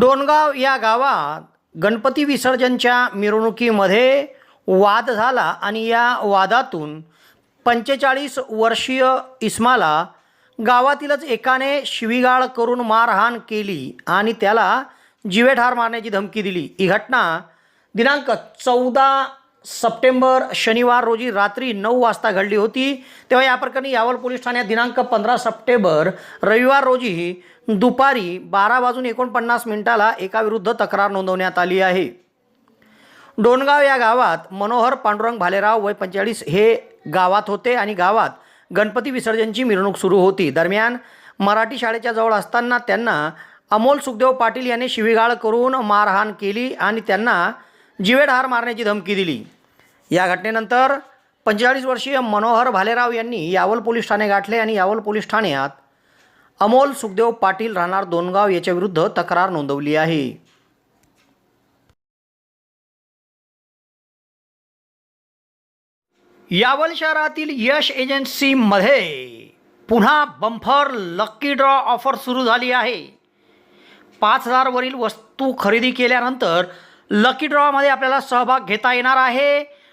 डोणगाव या गावात गणपती विसर्जनच्या मिरवणुकीमध्ये वाद झाला आणि या वादातून पंचेचाळीस वर्षीय इस्माला गावातीलच एकाने शिवीगाळ करून मारहाण केली आणि त्याला जिवेठार मारण्याची धमकी दिली. ही घटना दिनांक चौदा सप्टेंबर शनिवार रोजी रात्री नऊ वाजता घडली होती. तेव्हा या प्रकरणी यावल पोलीस ठाण्यात दिनांक पंधरा सप्टेंबर रविवार रोजी दुपारी बारा वाजून एकोणपन्नास मिनिटाला एकाविरुद्ध तक्रार नोंदवण्यात आली आहे. डोणगाव या गावात मनोहर पांडुरंग भालेराव वय पंचेचाळीस हे गावात होते आणि गावात गणपती विसर्जनची मिरवणूक सुरू होती. दरम्यान मराठी शाळेच्या जवळ असताना त्यांना अमोल सुखदेव पाटील यांनी शिवीगाळ करून मारहाण केली आणि त्यांना जिवेठार मारण्याची धमकी दिली. या घटनेनंतर पंचेचाळीस वर्षीय मनोहर भालेराव यांनी यावल पोलीस ठाणे गाठले आणि यावल पोलीस ठाण्यात अमोल सुखदेव पाटील राहणार दोनगाव याच्याविरुद्ध तक्रार नोंदवली आहे. यावल शहरातील यश एजन्सीमध्ये पुन्हा बंफर लक्की ड्रॉ ऑफर सुरू झाली आहे. पाच हजारवरील वस्तू खरेदी केल्यानंतर लकी ड्रॉमध्ये आपल्याला सहभाग घेता येणार आहे.